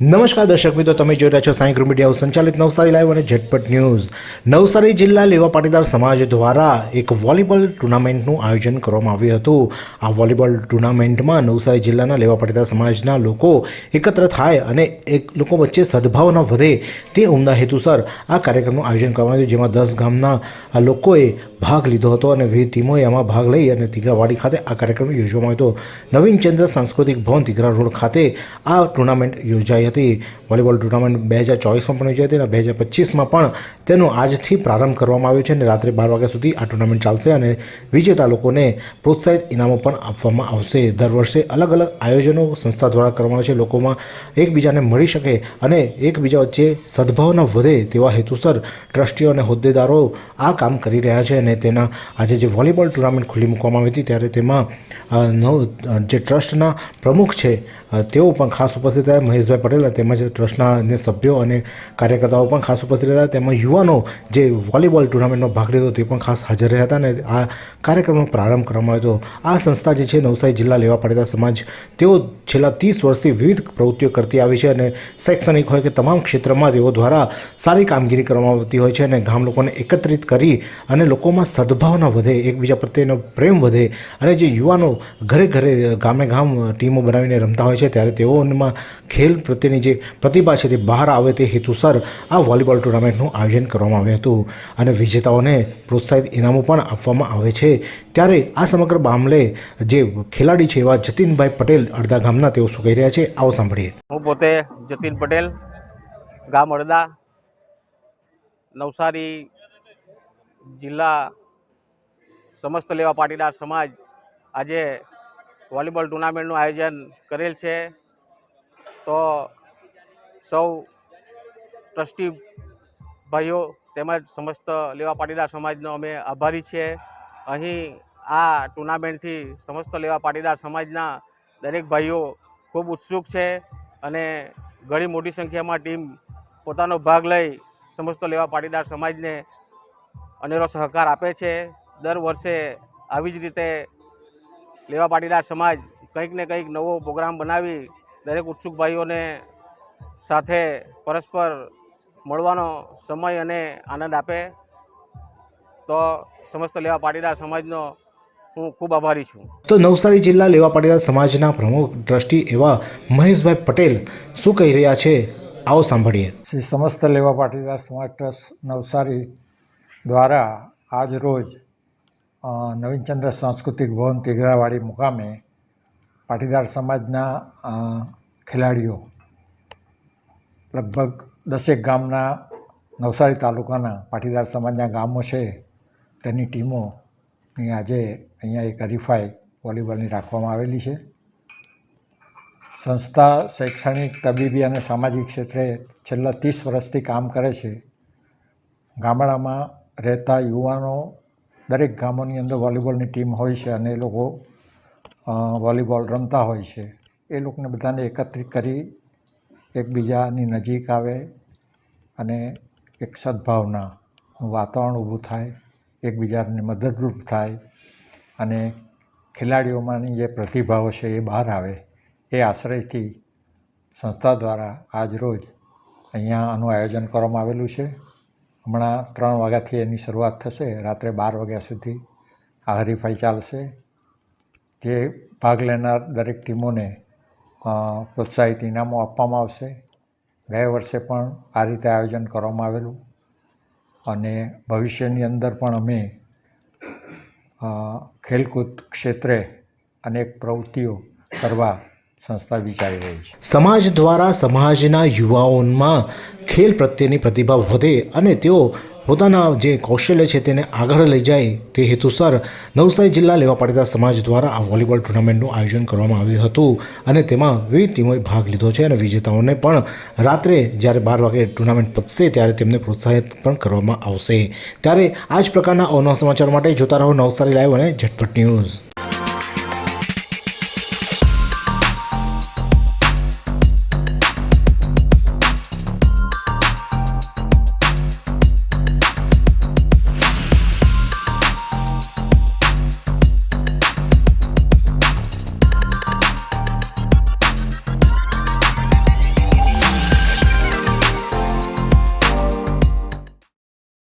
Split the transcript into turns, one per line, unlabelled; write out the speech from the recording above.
નમસ્કાર દર્શક મિત્રો, તમે જોઈ રહ્યા છો સાંઈ ગ્રુપ મીડિયા સંચાલિત નવસારી લાઈવ અને ઝટપટ ન્યૂઝ. નવસારી જિલ્લા લેવા પાટીદાર સમાજ દ્વારા એક વોલીબોલ ટુર્નામેન્ટનું આયોજન કરવામાં આવ્યું હતું. આ વોલીબોલ ટુર્નામેન્ટમાં નવસારી જિલ્લાના લેવા પાટીદાર સમાજના લોકો એકત્ર થાય અને એક લોકો વચ્ચે સદભાવના વધે તે ઉમદા હેતુસર આ કાર્યક્રમનું આયોજન કરવામાં આવ્યું જેમાં દસ ગામના લોકોએ ભાગ લીધો હતો અને વિવિધ ટીમોએ આમાં ભાગ લઈ અને તિગરાવાડી ખાતે આ કાર્યક્રમ યોજવામાં આવ્યો હતો. નવીન ચંદ્ર સાંસ્કૃતિક ભવન તિગરા રોડ ખાતે આ ટુર્નામેન્ટ યોજાઈ હતી. વોલીબોલ ટુર્નામેન્ટ બે હજાર ચોવીસમાં પણ યોજાઈ હતી અને બે હજાર પચીસમાં પણ તેનો આજથી પ્રારંભ કરવામાં આવ્યો છે અને રાત્રે બાર વાગ્યા સુધી આ ટુર્નામેન્ટ ચાલશે અને વિજેતા લોકોને પ્રોત્સાહિત ઇનામો પણ આપવામાં આવશે. દર વર્ષે અલગ અલગ આયોજનો સંસ્થા દ્વારા કરવામાં આવે છે. લોકોમાં એકબીજાને મળી શકે અને એકબીજા વચ્ચે સદભાવના વધે તેવા હેતુસર ટ્રસ્ટીઓ અને હોદ્દેદારો આ કામ કરી રહ્યા છે અને તેના આજે જે વોલીબોલ ટુર્નામેન્ટ ખુલ્લી મૂકવામાં આવી હતી ત્યારે તેમાં નવ જે ટ્રસ્ટના પ્રમુખ છે તેઓ પણ ખાસ ઉપસ્થિત રહ્યા. મહેશભાઈ પટેલ તેમજ ટ્રસ્ટના અન્ય સભ્યો અને કાર્યકર્તાઓ પણ ખાસ ઉપસ્થિત રહ્યા તેમાં યુવાનો જે વોલીબોલ ટુર્નામેન્ટમાં ભાગ લીધો તે પણ ખાસ હાજર રહ્યા હતા અને આ કાર્યક્રમનો પ્રારંભ કરવામાં આવ્યો હતો. આ સંસ્થા જે છે, નવસારી જિલ્લા લેવા પાટીદાર સમાજ, તેઓ છેલ્લા ત્રીસ વર્ષથી વિવિધ પ્રવૃત્તિઓ કરતી આવી છે અને શૈક્ષણિક હોય કે તમામ ક્ષેત્રમાં તેઓ દ્વારા સારી કામગીરી કરવામાં આવતી હોય છે અને ગામ લોકોને એકત્રિત કરી અને લોકોમાં સદભાવના વધે, એકબીજા પ્રત્યેનો પ્રેમ વધે અને જે યુવાનો ઘરે ઘરે ગામે ગામ ટીમો બનાવીને રમતા હોય છે, ત્યારે તેઓમાં ખેલ પ્રત્યેની જે પ્રતિભા છે તે બહાર આવે તે હેતુસર આ વોલીબોલ ટુર્નામેન્ટનું આયોજન કરવામાં આવ્યું હતું. અને વિજેતાઓને પ્રોત્સાહિત ઇનામો પણ આપવામાં આવે છે. ત્યારે આ સમગ્ર મામલે જે ખેલાડી છે એવા જતીનભાઈ પટેલ અડધા ગામના તેઓ શું કહી રહ્યા છે? આવો સાંભળીએ.
હું પોતે જતીન પટેલ, ગામ અડદા, નવસારી જિલ્લા સમસ્ત લેવા પાટીદાર સમાજ આજે વોલીબોલ ટુર્નામેન્ટનું આયોજન કરેલ છે. તો સૌ ટ્રસ્ટી ભાઈઓ તેમજ સમસ્ત લેવા પાટીદાર સમાજનો અમે આભારી છીએ. અહીં આ ટુર્નામેન્ટથી સમસ્ત લેવા પાટીદાર સમાજના દરેક ભાઈઓ ખૂબ ઉત્સુક છે અને ઘણી મોટી સંખ્યામાં ટીમ પોતાનો ભાગ લઈ સમસ્ત લેવા પાટીદાર સમાજને અનેરો સહકાર આપે છે. દર વર્ષે આવી જ રીતે લેવા પાટીદાર સમાજ કંઈક ને કંઈક નવો પ્રોગ્રામ બનાવી દરેક ઉત્સુક ભાઈઓને સાથે પરસ્પર મળવાનો સમય અને આનંદ આપે તો સમસ્ત લેવા પાટીદાર સમાજનો હું ખૂબ આભારી છું.
તો નવસારી જિલ્લા લેવા પાટીદાર સમાજના પ્રમુખ ટ્રસ્ટી એવા મહેશભાઈ પટેલ શું કહી રહ્યા છે? આવો સાંભળીએ.
શ્રી સમસ્ત લેવા પાટીદાર સમાજ ટ્રસ્ટ નવસારી દ્વારા આજ રોજ નવીનચંદ્ર સાંસ્કૃતિક ભવન તિગરાવાડી મુકામે પાટીદાર સમાજના ખેલાડીઓ લગભગ દસેક ગામના નવસારી તાલુકાના પાટીદાર સમાજના ગામો છે, તેની ટીમોની આજે અહીંયા એક હરીફાઈ વોલીબોલની રાખવામાં આવેલી છે. સંસ્થા શૈક્ષણિક, તબીબી અને સામાજિક ક્ષેત્રે છેલ્લા ત્રીસ વર્ષથી કામ કરે છે. ગામડામાં રહેતા યુવાનો દરેક ગામોની અંદર વોલીબોલની ટીમ હોય છે અને એ લોકો વોલીબોલ રમતા હોય છે. એ લોકોને બધાને એકત્રિત કરી એકબીજાની નજીક આવે અને એક સદ્ભાવના વાતાવરણ ઊભું થાય, એકબીજાને મદદરૂપ થાય અને ખેલાડીઓમાંની જે પ્રતિભાઓ છે એ બહાર આવે, એ આશ્રયથી સંસ્થા દ્વારા આજ રોજ અહીંયા આનું આયોજન કરવામાં આવેલું છે. હમણાં ત્રણ વાગ્યાથી એની શરૂઆત થશે, રાત્રે બાર વાગ્યા સુધી આ હરીફાઈ ચાલશે. જે ભાગ લેનાર દરેક ટીમોને પ્રોત્સાહિત ઇનામો આપવામાં આવશે. ગયા વર્ષે પણ આ રીતે આયોજન કરવામાં આવેલું. અને ભવિષ્યની અંદર પણ અમે ખેલકૂદ ક્ષેત્રે અનેક પ્રવૃત્તિઓ કરવા સંસ્થા વિચારી રહી છે.
સમાજ દ્વારા સમાજના યુવાઓમાં ખેલ પ્રત્યેની પ્રતિભા વધે અને તેઓ પોતાના જે કૌશલ્ય છે તેને આગળ લઈ જાય તે હેતુસર નવસારી જિલ્લા લેવા પાટીદાર સમાજ દ્વારા આ વોલીબોલ ટુર્નામેન્ટનું આયોજન કરવામાં આવ્યું હતું અને તેમાં વિવિધ ટીમોએ ભાગ લીધો છે અને વિજેતાઓને પણ રાત્રે જ્યારે બાર વાગે ટુર્નામેન્ટ પતશે ત્યારે તેમને પ્રોત્સાહિત પણ કરવામાં આવશે. ત્યારે આ જ પ્રકારના અવનવા સમાચાર માટે જોતા રહો નવસારી લાઈવ અને ઝટપટ ન્યૂઝ.